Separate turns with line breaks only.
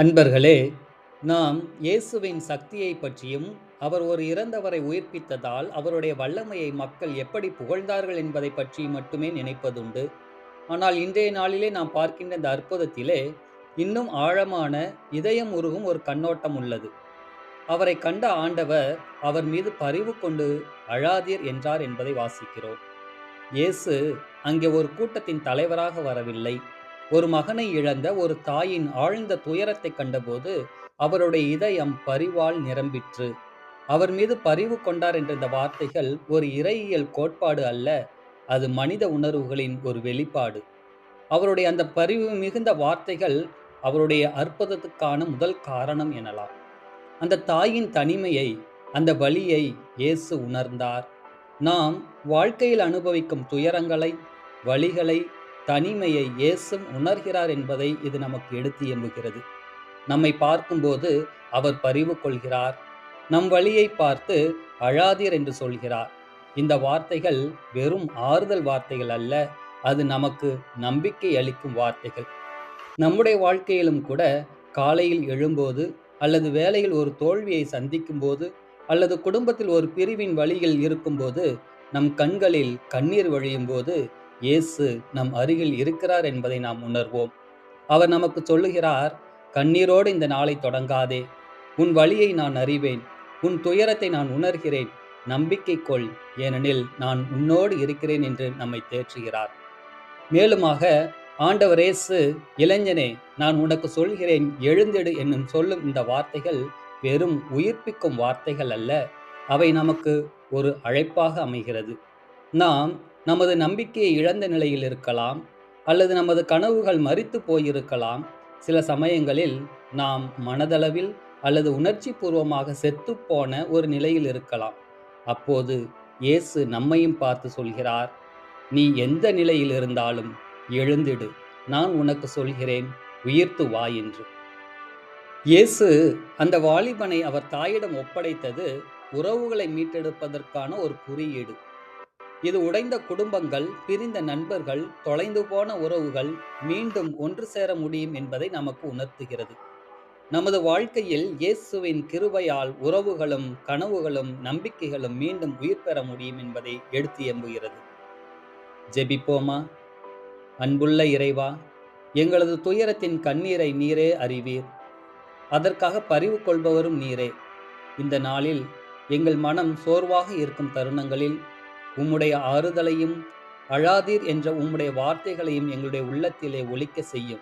அன்பர்களே நாம் இயேசுவின் சக்தியை பற்றியும் அவர் ஒரு இறந்தவரை உயிர்ப்பித்ததால் அவருடைய வல்லமையை மக்கள் எப்படி புகழ்ந்தார்கள் என்பதை பற்றி மட்டுமே நினைப்பதுண்டு. ஆனால் இன்றைய நாளிலே நாம் பார்க்கின்ற இந்த அற்புதத்திலே இன்னும் ஆழமான இதயம் உருகும் ஒரு கண்ணோட்டம் உள்ளது. அவரை கண்ட ஆண்டவர் அவர் மீது பரிவு கொண்டு அழாதீர் என்றார் என்பதை வாசிக்கிறோம். இயேசு அங்கே ஒரு கூட்டத்தின் தலைவராக வரவில்லை. ஒரு மகனை இழந்த ஒரு தாயின் ஆழ்ந்த துயரத்தை கண்டபோது அவருடைய இதயம் பரிவால் நிரம்பிற்று. அவர் மீது பரிவு கொண்டார் என்ற இந்த வார்த்தைகள் ஒரு இறையியல் கோட்பாடு அல்ல அது மனித உணர்வுகளின் ஒரு வெளிப்பாடு. அவருடைய அந்த பரிவு மிகுந்த வார்த்தைகள் அவருடைய அற்புதத்துக்கான முதல் காரணம் எனலாம். அந்த தாயின் தனிமையை அந்த வழியை இயேசு உணர்ந்தார். நாம் வாழ்க்கையில் அனுபவிக்கும் துயரங்களை வழிகளை தனிமையை இயேசும் உணர்கிறார் என்பதை இது நமக்கு எடுத்து எம்புகிறது. நம்மை பார்க்கும்போது அவர் பரிவு கொள்கிறார். நம் வழியை பார்த்து அழாதீர் என்று சொல்கிறார். இந்த வார்த்தைகள் வெறும் ஆறுதல் வார்த்தைகள் அல்ல அது நமக்கு நம்பிக்கை அளிக்கும் வார்த்தைகள். நம்முடைய வாழ்க்கையிலும் கூட காலையில் எழும்போது அல்லது வேலையில் ஒரு தோல்வியை சந்திக்கும் போது அல்லது குடும்பத்தில் ஒரு பிரிவின் வழியில் இருக்கும்போது நம் கண்களில் கண்ணீர் வழியும் போது இயேசு நம் அருகில் இருக்கிறார் என்பதை நாம் உணர்வோம். அவர் நமக்கு சொல்லுகிறார் கண்ணீரோடு இந்த நாளை தொடங்காதே. உன் வழியை நான் அறிவேன். உன் துயரத்தை நான் உணர்கிறேன். நம்பிக்கை கொள். ஏனெனில் நான் உன்னோடு இருக்கிறேன் என்று நம்மை தேற்றுகிறார். மேலுமாக ஆண்டவர் இயேசு இளைஞனே நான் உனக்கு சொல்கிறேன். எழுந்தெடு என்னும் சொல்லும் இந்த வார்த்தைகள் வெறும் உயிர்ப்பிக்கும் வார்த்தைகள் அல்ல. அவை நமக்கு ஒரு அழைப்பாக அமைகிறது. நாம் நமது நம்பிக்கையை இழந்த நிலையில் இருக்கலாம் அல்லது நமது கனவுகள் மறித்து போயிருக்கலாம். சில சமயங்களில் நாம் மனதளவில் அல்லது உணர்ச்சி பூர்வமாக செத்துப்போன ஒரு நிலையில் இருக்கலாம். அப்போது இயேசு நம்மையும் பார்த்து சொல்கிறார் நீ எந்த நிலையில் இருந்தாலும் எழுந்திடு நான் உனக்கு சொல்கிறேன் உயிர்த்து வா என்று. இயேசு அந்த வாலிபனை அவர் தாயிடம் ஒப்படைத்தது உறவுகளை மீட்டெடுப்பதற்கான ஒரு குறியீடு. இது உடைந்த குடும்பங்கள் பிரிந்த நண்பர்கள் தொலைந்து போன உறவுகள் மீண்டும் ஒன்று சேர முடியும் என்பதை நமக்கு உணர்த்துகிறது. நமது வாழ்க்கையில் இயேசுவின் கிருபையால் உறவுகளும் கனவுகளும் நம்பிக்கைகளும் மீண்டும் உயிர் பெற முடியும் என்பதை எடுத்து எம்புகிறது. ஜெபிப்போமா? அன்புள்ள இறைவா எங்களது துயரத்தின் கண்ணீரை நீரே அறிவீர். அதற்காக பறிவு கொள்பவரும் நீரே. இந்த நாளில் எங்கள் மனம் சோர்வாக இருக்கும் தருணங்களில் உம்முடைய ஆறுதலையும் அழாதீர் என்ற உம்முடைய வார்த்தைகளையும் எங்களுடைய உள்ளத்திலே ஒலிக்க செய்யும்.